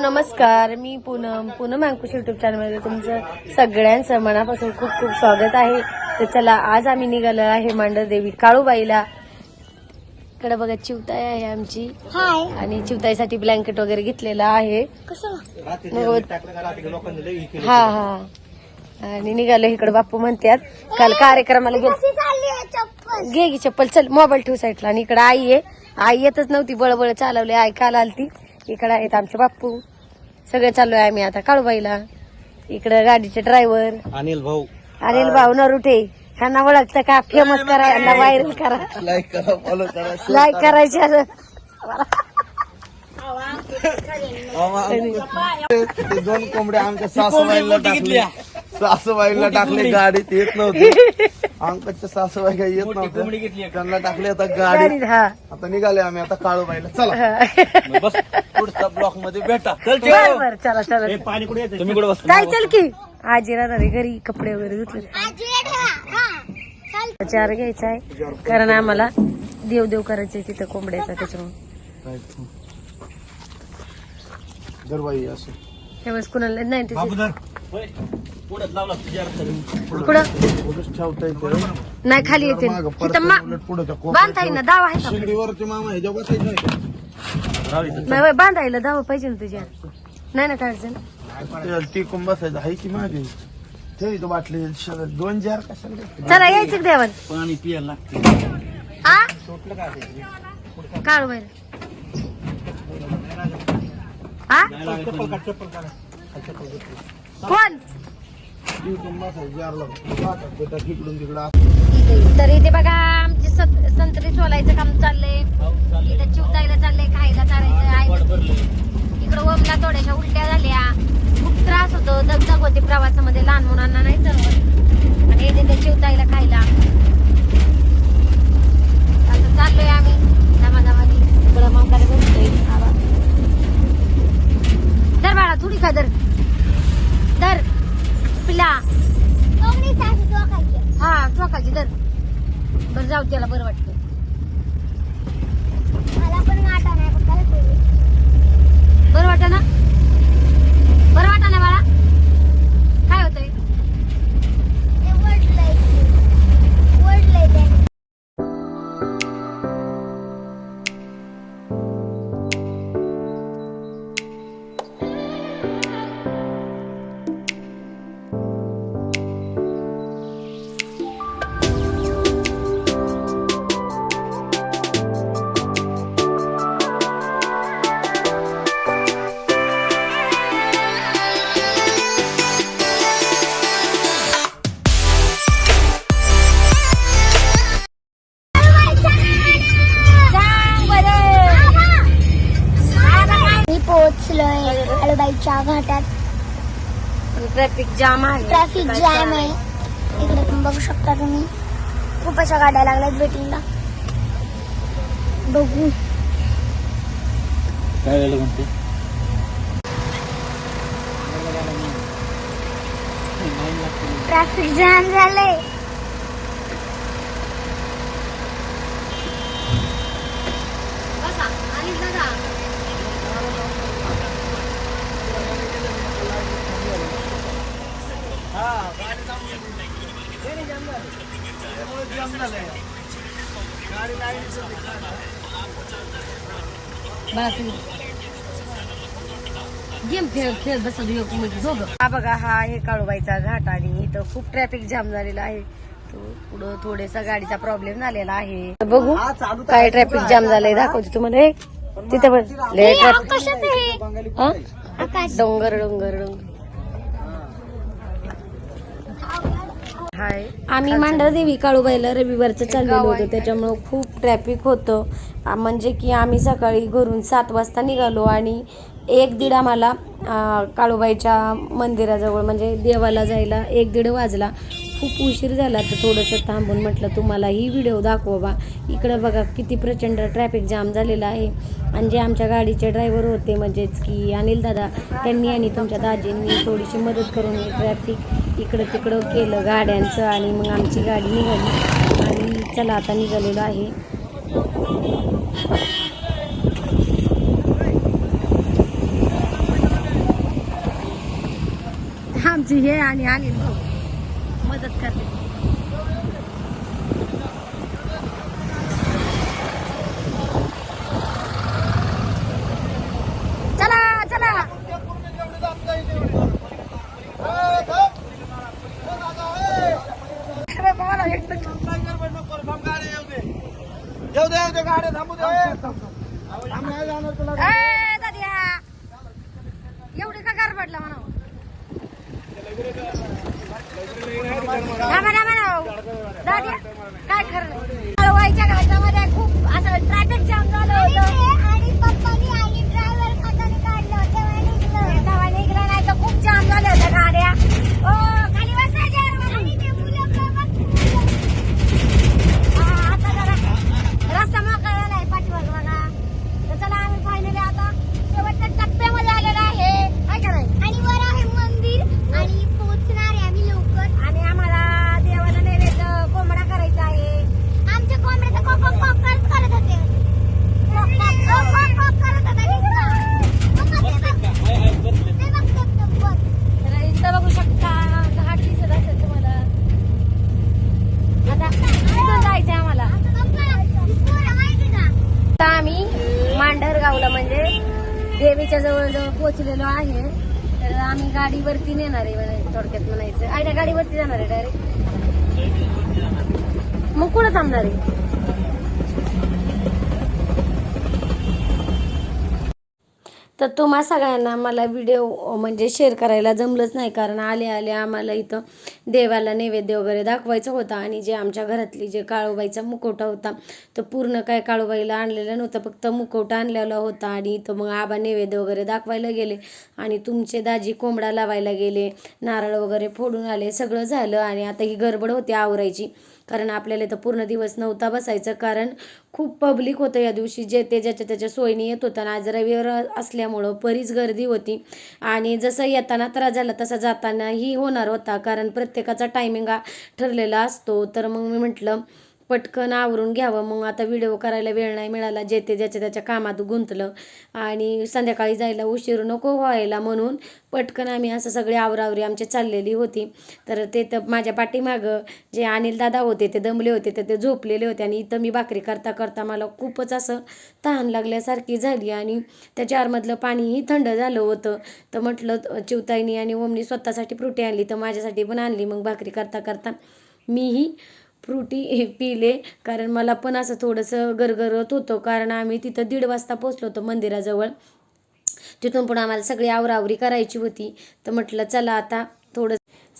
नमस्कार मी पूनम. पूनम अंकुश युट्यूब चॅनलमध्ये तुमचं सगळ्यांचं मनापासून खूप खूप स्वागत आहे. तर चला आज आम्ही निघालो आहे मांडरदेवी काळूबाईला. इकडे बघा चिवताई आहे आमची. हाय. आणि चिवताईसाठी ब्लँकेट वगैरे घेतलेला आहे. हो. हा हा. आणि निघालो इकडे बापू म्हणतात काल कार्यक्रमाला गेलो घे की चप्पल चल मोबाईल ठेवू साईडला आणि इकडे आई आहे. आई येतच नव्हती बळबळ चालवली. आई काल आलती. इकडे आहेत आमचे बाप्पू. सगळे चाललोय आम्ही आता काळूबाईला. इकडे गाडीचे ड्रायव्हर अनिल भाऊ. अनिल भाऊ नरुटे. ह्यांना ओळखतं का? फेमस करा यांना व्हायरल करा. लाईक करा फॉलो करा लाईक करायचे. ते दोन कोंबड्या आमच्या सासूबाईला टाकले. सासूबाईला टाकले गाडीत येत नव्हते. अंकच्या सासूबाई काही येत नव्हते त्यांना टाकले आता हा. आता निघाले आम्ही आता काळूबाईला चला. हा. बस पुढच्या ब्लॉकमध्ये भेटा. चल बर बर चला चला. पाणी कुठे तुम्ही कुठे बस काय चल की? आजी राहणार आहे घरी कपडे वगैरे धुतले. आजी ठेवा. हा. चाल. चार घ्यायचा आहे. कारण आम्हाला देव देव करायचंय तिथं कोंबड्याचा त्याच्यामुळे. दरबाई असं. त्यावेळेस कुणाला नाही नाही खाली येते. येईल ना दावा आहे का? शेगडीवरचे मामा ह्याच्या बसायचं नाही बांधायला दावा पाहिजे ना तुझ्या. नाही ना काढचं ते टिकून बसायचं हाय की मागे? ठेव इथं बाटली दोन जार कशाला चला यायचं का देवाला? पाणी पियाला लागते. काढू बाहेर. जार लागतो तर इथे बघा आमचे सत- संत्री सोलायचं काम चाललंय. इथं चिवतायला चाललंय खायला चालायचं इकडं ओमला थोड्याशा उलट्या झाल्या. खूप त्रास होतो. दगदग होती प्रवासामध्ये. लहान मुलांना नाही चालवत आणि येते ते चिवतायला खायला. आता चाललोय आम्ही. दमादमानी इकडं बसतोय आवा. धर बाळा थोडी धर पिला. हा चोकाची धर बरं जाऊ त्याला बरं वाटतं मला पण गाठा नाही बरं वाटतं ना? बरं वाटतं ना बाळा? ट्रॅफिक जाम आहे. ट्रॅफिक जॅम आहे. इकडे पण बघू शकता तुम्ही. खूप अशा गाड्या लागल्यात वेटिंगला बघू. काय वेळेला म्हणते? ट्रॅफिक जॅम झालंय. गेम खेळ खेळ हा बघा हा आहे काळूबाईचा घाट आणि इथं खूप ट्रॅफिक जाम झालेला आहे. तो पुढं थोडेसा गाडीचा प्रॉब्लेम झालेला आहे. बघू काय ट्रॅफिक जाम झालंय दाखवते तुम्हाला. हे तिथं पण डोंगर डोंगर डोंगर. हाय. आम्ही मांढरदेवी काळूबाईला रविवारचं चाललेलो होतो त्याच्यामुळं खूप ट्रॅफिक होतं. आ, म्हणजे की आम्ही सकाळी घरून सात वाजता निघालो आणि एक दीड आम्हाला आ, काळूबाईच्या मंदिराजवळ म्हणजे देवाला जायला एक दीड वाजला. खूप उशीर झाला तर थोडंसं थांबून म्हटलं तुम्हाला ही व्हिडिओ दाखवा बा. इकडं बघा किती प्रचंड ट्रॅफिक जाम झालेला आहे. आणि जे आमच्या गाडीचे ड्रायव्हर होते म्हणजेच की अनिल दादा त्यांनी आणि तुमच्या दाजींनी थोडीशी मदत करून ट्रॅफिक इकडं तिकडं केलं गाड्यांचं आणि मग आमची गाडी निघाली. आणि चला आता निघालेलो आहे. आमची हे आणि अनिल भाऊ मदत करते चला चला येऊ दे येऊ दे गाड्या थांबू दे आम्ही नाही जाणार तुला ए, दाद्या. एवढी का गार पडला म्हणा थांबा, थांबा ना. दाद्या, काय खरं नाही. कळवायच्या घाटामध्ये खूप असं ट्रॅफिक जाम झालं होतं आणि पप्पानी आणि ड्रायव्हर हाताने काढलं तेव्हा निघलं तेव्हा निघलं नाही तर खूप जाम झाल्या होत्या गाड्या ओ खाली बसायच्या आणि ते मुलं बघ, मुलं. हा, आता जरा रस्ता मोकळा नाही पाठीमाग बघा तर चला आम्ही फायनली आता शेवटच्या टप्प्यामध्ये आलेलो आहे काय का नाही आणि वर आहे मंदिर आणि पोहोचणार आहे आम्ही लवकर आणि आम्हाला देवाला नैवेद्य कोंबडा करायचा आहे आमच्या कोंबड्याचं कॉक कॉक कॉक करत करत होते कॉक कॉक कॉक कॉक कॉक करत होता पप्पा, ते बघ. ते बघ, ते बघ, ते बघ. तर इथं बघू शकता घाट दिसत असेल तुम्हाला आता इथून जायचंय आम्हाला पप्पा, पोरं माहिती का? आता आम्ही मांढरगावला म्हणजे देवीच्या जवळ आलेलो आहे. तर आम्ही गाडीवरती नेणार आहे थोडक्यात म्हणायचं. आयडिया गाडीवरती जाणार आहे डायरेक्ट मग कुठं थांबणार आहे? तर तुम्हा सगळ्यांना मला व्हिडिओ म्हणजे शेअर करायला जमलंच नाही. कारण आले आले आम्हाला इथं देवाला नैवेद्य वगैरे दाखवायचा होता. आणि जे आमच्या घरातली जे काळूबाईचा मुखवटा होता तो पूर्ण काय काळूबाईला आणलेला नव्हता. फक्त मुखवटा आणलेला होता आणि इथं मग आबा नैवेद्य वगैरे दाखवायला गेले. आणि तुमचे दाजी कोंबडा लावायला गेले नारळ वगैरे फोडून आले. सगळं झालं आणि आता ही गडबड होती आवरायची. कारण आपल्याला इथं पूर्ण दिवस नव्हता बसायचं कारण खूप पब्लिक होतं या दिवशी जे ते ज्याच्या त्याच्या सोयीने येत होतं. आणि आज रविवार असल्यामुळं बरीच गर्दी होती. आणि जसं येताना त्रास झाला तसा जातानाही होणार होता. कारण प्रत्येकाचा टायमिंग ठरलेला असतो. तर मग मी म्हटलं पटकन आवरून घ्यावं. मग आता व्हिडिओ करायला वेळ नाही मिळाला. जे ते ज्याच्या त्याच्या कामात गुंतलं. आणि संध्याकाळी जायला उशीर नको व्हायला म्हणून पटकन आम्ही असं सगळी आवरावरी आमची चाललेली होती. तर ते तर माझ्या पाठीमागं जे अनिल दादा होते ते दमले होते तर ते झोपलेले होते. आणि इथं मी भाकरी करता करता मला खूपच असं तहान लागल्यासारखी झाली. आणि त्या जारमधलं पाणीही थंड झालं होतं. तर म्हटलं चिवताईनी आणि ओमनी स्वतःसाठी फ्रुटी आणली तर माझ्यासाठी पण आणली. मग भाकरी करता करता मीही फ्रुटी हे पिले. कारण मला पण असं थोडंसं गरगरत होतं. कारण आम्ही तिथं दीड वाजता पोचलो होतो मंदिराजवळ. तिथून पण आम्हाला सगळी आवरावरी करायची होती. तर म्हटलं चला आता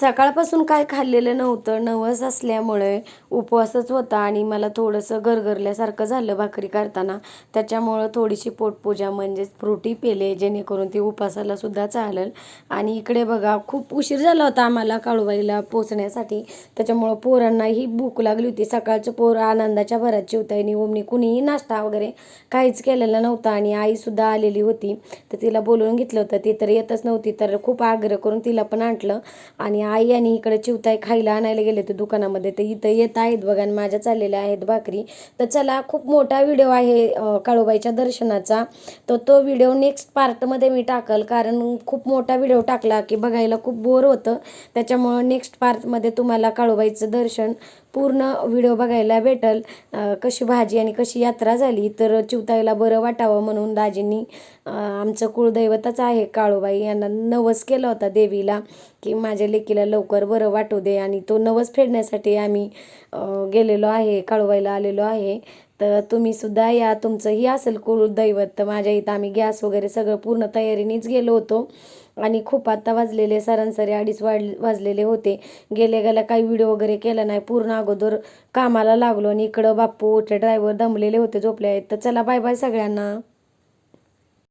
सकाळपासून काय खाल्लेलं नव्हतं. नवस असल्यामुळे उपवासच होता आणि मला थोडंसं गरगरल्यासारखं झालं भाकरी करताना. त्याच्यामुळं थोडीशी पोटपूजा म्हणजेच फ्रुटी पेले जेणेकरून ती उपासाला सुद्धा चालेल. आणि इकडे बघा खूप उशीर झाला होता आम्हाला काळूबाईला पोचण्यासाठी. त्याच्यामुळं पोरांनाही भूक लागली होती. सकाळचं पोर आनंदाच्या भरात चिवताईनी ओमनी कुणीही नाश्ता वगैरे काहीच केलेला नव्हता आणि आईसुद्धा आलेली होती. तर तिला बोलवून घेतलं होतं. ती तर येतच नव्हती तर खूप आग्रह करून तिला पण आणलं. आणि आई आणि इकडे चिवताई खायला आणायला गेले ते दुकानामध्ये. तर इथं येत आहेत बघा आणि माझ्या चाललेल्या आहेत भाकरी. तर चला खूप मोठा व्हिडिओ आहे काळूबाईच्या दर्शनाचा. तर तो व्हिडिओ नेक्स्ट पार्टमध्ये मी टाकल. कारण खूप मोठा व्हिडिओ टाकला की बघायला खूप बोर होतं. त्याच्यामुळं नेक्स्ट पार्टमध्ये तुम्हाला काळूबाईचं दर्शन पूर्ण व्हिडिओ बघायला भेटल. कशी भाजी आणि कशी यात्रा झाली तर चिवताईला बरं वाटावं म्हणून दाजींनी आमचं कुळदैवतच आहे काळूबाई यांना नवस केला होता देवीला की माझ्या लेकीला लवकर बरं वाटू दे आणि तो नवस फेडण्यासाठी आम्ही गेलेलो आहे काळवायला आलेलो आहे. तर तुम्ही सुद्धा या तुमचंही असेल कुलदैवत. तर माझ्या इथं आम्ही गॅस वगैरे सगळं पूर्ण तयारीनेच गेलो होतो. आणि खूप आत्ता वाजलेले सरासरी अडीच वाढ वाजलेले होते. गेले गेल्या काही व्हिडिओ वगैरे केला नाही. पूर्ण अगोदर कामाला लागलो आणि इकडं बाप्पू ड्रायव्हर दमलेले होते झोपले आहेत. तर चला बाय बाय सगळ्यांना.